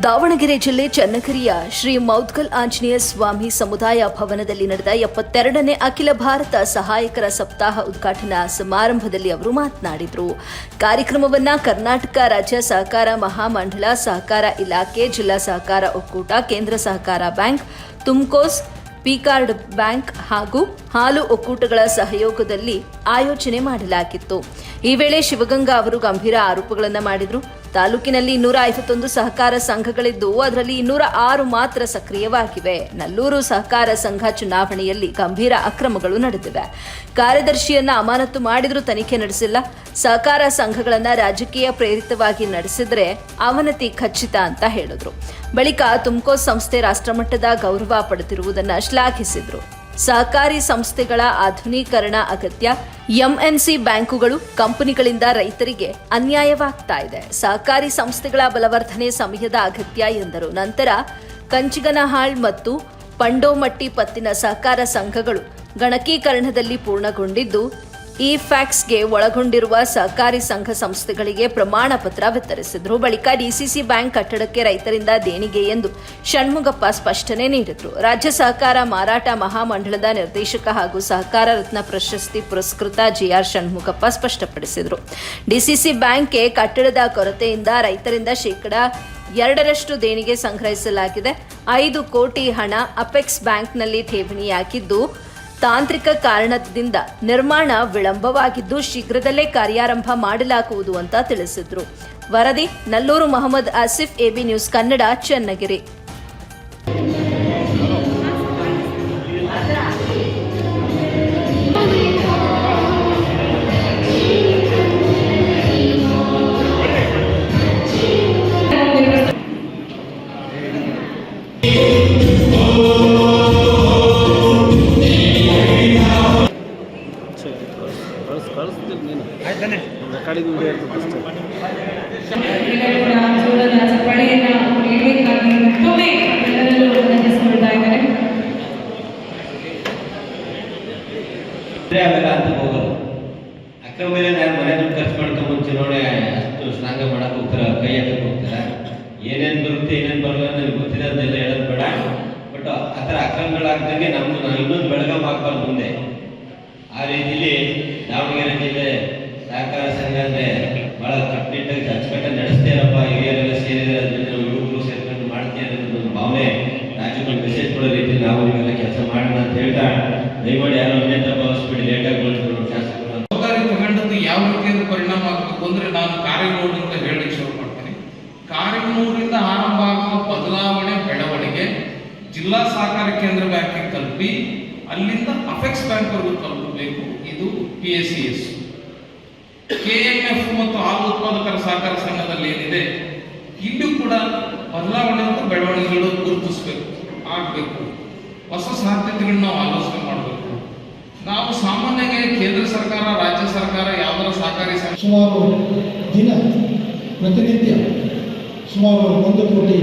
ದಾವಣಗೆರೆ ಜಿಲ್ಲೆ ಚನ್ನಕರಿಯ ಶ್ರೀ ಮೌದ್ಗಲ್ ಆಂಜನೇಯ ಸ್ವಾಮಿ ಸಮುದಾಯ ಭವನದಲ್ಲಿ ನಡೆದ ಎಪ್ಪತ್ತೆರಡನೇ ಅಖಿಲ ಭಾರತ ಸಹಾಯಕರ ಸಪ್ತಾಹ ಉದ್ಘಾಟನಾ ಸಮಾರಂಭದಲ್ಲಿ ಅವರು ಮಾತನಾಡಿದರು. ಕಾರ್ಯಕ್ರಮವನ್ನ ಕರ್ನಾಟಕ ರಾಜ್ಯ ಸಹಕಾರ ಮಹಾಮಂಡಲ ಸಹಕಾರ ಇಲಾಖೆ, ಜಿಲ್ಲಾ ಸಹಕಾರ ಒಕ್ಕೂಟ, ಕೇಂದ್ರ ಸಹಕಾರ ಬ್ಯಾಂಕ್, ತುಮ್ಕೋಸ್, ಪಿಕಾರ್ಡ್ ಬ್ಯಾಂಕ್ ಹಾಗೂ ಹಾಲು ಒಕ್ಕೂಟಗಳ ಸಹಯೋಗದಲ್ಲಿ ಆಯೋಜನೆ ಮಾಡಲಾಗಿತ್ತು. ಈ ವೇಳೆ ಶಿವಗಂಗಾ ಅವರು ಗಂಭೀರ ಆರೋಪಗಳನ್ನು ಮಾಡಿದರು. ತಾಲೂಕಿನಲ್ಲಿ ಇನ್ನೂರ ಐವತ್ತೊಂದು ಸಹಕಾರ ಸಂಘಗಳಿದ್ದು ಅದರಲ್ಲಿ ಇನ್ನೂರ ಆರು ಮಾತ್ರ ಸಕ್ರಿಯವಾಗಿವೆ. ನಲ್ಲೂರು ಸಹಕಾರ ಸಂಘ ಚುನಾವಣೆಯಲ್ಲಿ ಗಂಭೀರ ಅಕ್ರಮಗಳು ನಡೆದಿವೆ. ಕಾರ್ಯದರ್ಶಿಯನ್ನ ಅಮಾನತು ಮಾಡಿದರೂ ತನಿಖೆ ನಡೆಸಿಲ್ಲ. ಸಹಕಾರ ಸಂಘಗಳನ್ನ ರಾಜಕೀಯ ಪ್ರೇರಿತವಾಗಿ ನಡೆಸಿದ್ರೆ ಅವನತಿ ಖಚಿತ ಅಂತ ಹೇಳಿದ್ರು. ಬಳಿಕ ತುಮಕೋಸ್ ಸಂಸ್ಥೆ ರಾಷ್ಟ್ರಮಟ್ಟದ ಗೌರವ ಪಡೆದಿರುವುದನ್ನು ಶ್ಲಾಘಿಸಿದ್ರು. ಸಹಕಾರಿ ಸಂಸ್ಥೆಗಳ ಆಧುನೀಕರಣ ಅಗತ್ಯ. ಎಂಎನ್ಸಿ ಬ್ಯಾಂಕುಗಳು ಕಂಪನಿಗಳಿಂದ ರೈತರಿಗೆ ಅನ್ಯಾಯವಾಗ್ತಾ ಇದೆ. ಸಹಕಾರಿ ಸಂಸ್ಥೆಗಳ ಬಲವರ್ಧನೆ ಸಮಯದ ಅಗತ್ಯ ಎಂದರು. ನಂತರ ಕಂಚಿಗನಹಾಳ್ ಮತ್ತು ಪಂಡೋಮಟ್ಟಿ ಪತ್ತಿನ ಸಹಕಾರ ಸಂಘಗಳು ಗಣಕೀಕರಣದಲ್ಲಿ ಪೂರ್ಣಗೊಂಡಿದ್ದು ಈ ಫ್ಯಾಕ್ಸ್ಗೆ ಒಳಗೊಂಡಿರುವ ಸಹಕಾರಿ ಸಂಘ ಸಂಸ್ಥೆಗಳಿಗೆ ಪ್ರಮಾಣ ಪತ್ರ ವಿತರಿಸಿದ್ರು. ಬಳಿಕ ಡಿಸಿಸಿ ಬ್ಯಾಂಕ್ ಕಟ್ಟಡಕ್ಕೆ ರೈತರಿಂದ ದೇಣಿಗೆ ಎಂದು ಷಣ್ಮುಗಪ್ಪ ಸ್ಪಷ್ಟನೆ ನೀಡಿದರು. ರಾಜ್ಯ ಸಹಕಾರ ಮಾರಾಟ ಮಹಾಮಂಡಳದ ನಿರ್ದೇಶಕ ಹಾಗೂ ಸಹಕಾರ ರತ್ನ ಪ್ರಶಸ್ತಿ ಪುರಸ್ಕೃತ ಜಿಆರ್ ಷಣ್ಮುಗಪ್ಪ ಸ್ಪಷ್ಟಪಡಿಸಿದರು. ಡಿಸಿಸಿ ಬ್ಯಾಂಕ್ಗೆ ಕಟ್ಟಡದ ಕೊರತೆಯಿಂದ ರೈತರಿಂದ ಶೇಕಡಾ ಎರಡರಷ್ಟು ದೇಣಿಗೆ ಸಂಗ್ರಹಿಸಲಾಗಿದೆ. ಐದು ಕೋಟಿ ಹಣ ಅಪೆಕ್ಸ್ ಬ್ಯಾಂಕ್ನಲ್ಲಿ ಠೇವಣಿಯಾಗಿದ್ದು ತಾಂತ್ರಿಕ ಕಾರಣದಿಂದ ನಿರ್ಮಾಣ ವಿಳಂಬವಾಗಿದ್ದು ಶೀಘ್ರದಲ್ಲೇ ಕಾರ್ಯಾರಂಭ ಮಾಡಲಾಗುವುದು ಅಂತ ತಿಳಿಸಿದ್ರು. ವರದಿ, ನಲ್ಲೂರು ಮೊಹಮ್ಮದ್ ಆಸಿಫ್, ಎಬಿ ನ್ಯೂಸ್ ಕನ್ನಡ, ಚನ್ನಗಿರಿ. ಕಳ್ಸಿ ಕಳಿಸ್ತೀನಿ ನೀನು ರೆಕಾರ್ಡಿಂಗ್ ಅಂತ ಹೋಗೋದು ಅಕ್ಕ ಮೇಲೆ ನಾನು ಮನೆ ದುಡ್ಡು ಖರ್ಚು ಚುನಾವಣೆ ಅಷ್ಟು ಸ್ನಾಂಗ ಮಾಡಕ್ಕೆ ಹೋಗ್ತಾರ ಕೈ ಹಾಕಕ್ ಹೋಗ್ತಾರ ಏನೇನ್ ಬರುತ್ತೆ ಏನೇನ್ ಬರಲ್ಲ ಅದನ್ನೆಲ್ಲ ಹೇಳೋದು ಬೇಡ ಬಟ್ ಆ ಥರ ಅಕ್ರಮಗಳಾಗ್ದಂಗೆ ನಮ್ದು ನಾವು ಇನ್ನೊಂದು ಬೆಳಗಾಂ ಹಾಕ್ಬಾರ್ದು ಮುಂದೆ. ಆ ರೀತಿಲಿ ದಾವಣಗೆರೆ ಜಿಲ್ಲೆ ಸಹಕಾರ ಸಂಘ ಅಂದ್ರೆ ಬಹಳ ಕಟ್ಟುನಿಟ್ಟಾಗಿ ಅಚ್ಚುಕಟ್ಟಾಗಿ ನಡೆಸ್ತೇನಪ್ಪ ಹಿರಿಯರೆಲ್ಲ ಸೇರಿದ್ರೆ ಅದನ್ನ ನಾವು ಯುವಕರು ಸೇರ್ಕೊಂಡು ಮಾಡ್ತೀವಿ ಅನ್ನೋದು ಒಂದು ಭಾವನೆ ರಾಜ್ಯಕ್ಕೆ ಮೆಸೇಜ್ ಕೊಡೋ ರೀತಿ ನಾವು ಇವೆಲ್ಲ ಕೆಲಸ ಮಾಡೋಣ ಅಂತ ಹೇಳ್ತಾ ದಯಮಾಡಿ ಯಾರು ಅನ್ಯತಾ ಭಾವಿಸ್ಬಿಡಿ ಲೇಟಾಗಿ ಬಂದ್ರು ಶಾಸಕರು ತಗೊಂಡದ್ದು ಯಾವ ರೀತಿಯಾದ ಪರಿಣಾಮ ಆಗಬೇಕು ಅಂದ್ರೆ ನಾನು ಅಂತ ಹೇಳಲಿಕ್ಕೆ ಶುರು ಮಾಡ್ತೀನಿ. ಕಾರ್ಯಗೌಡರಿಂದ ಆರಂಭ ಆಗುವ ಬದಲಾವಣೆ, ಬೆಳವಣಿಗೆ ಜಿಲ್ಲಾ ಸಹಕಾರ ಕೇಂದ್ರ ವ್ಯಾಪ್ತಿ ತಲುಪಿ ಅಲ್ಲಿಂದ ಅಫೆಕ್ಸ್ ಬ್ಯಾಂಕ್ವರೆಗೂ ತಲುಪಬೇಕು ಇದು P S C S K M F ಮತ್ತು ಹಾಲು ಉತ್ಪಾದಕರ ಸಹಕಾರ ಸಂಘದಲ್ಲಿ ಏನಿದೆ, ಇಲ್ಲಿ ಕೂಡ ಬದಲಾವಣೆ ಮತ್ತು ಬೆಳವಣಿಗೆಗಳು ಗುರುತಿಸಬೇಕು, ಆಗಬೇಕು. ಹೊಸ ಸಾಧ್ಯತೆಗಳನ್ನ ನಾವು ಆಲೋಚನೆ ಮಾಡಬೇಕು. ನಾವು ಸಾಮಾನ್ಯವಾಗಿ ಕೇಂದ್ರ ಸರ್ಕಾರ, ರಾಜ್ಯ ಸರ್ಕಾರ ಯಾವುದರ ಸಹಕಾರಿ ಸುಮಾರು ದಿನ ಪ್ರತಿನಿತ್ಯ ಸುಮಾರು ಒಂದು ಕೋಟಿ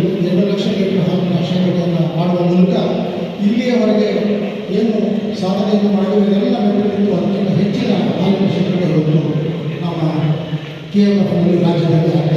ಕೆ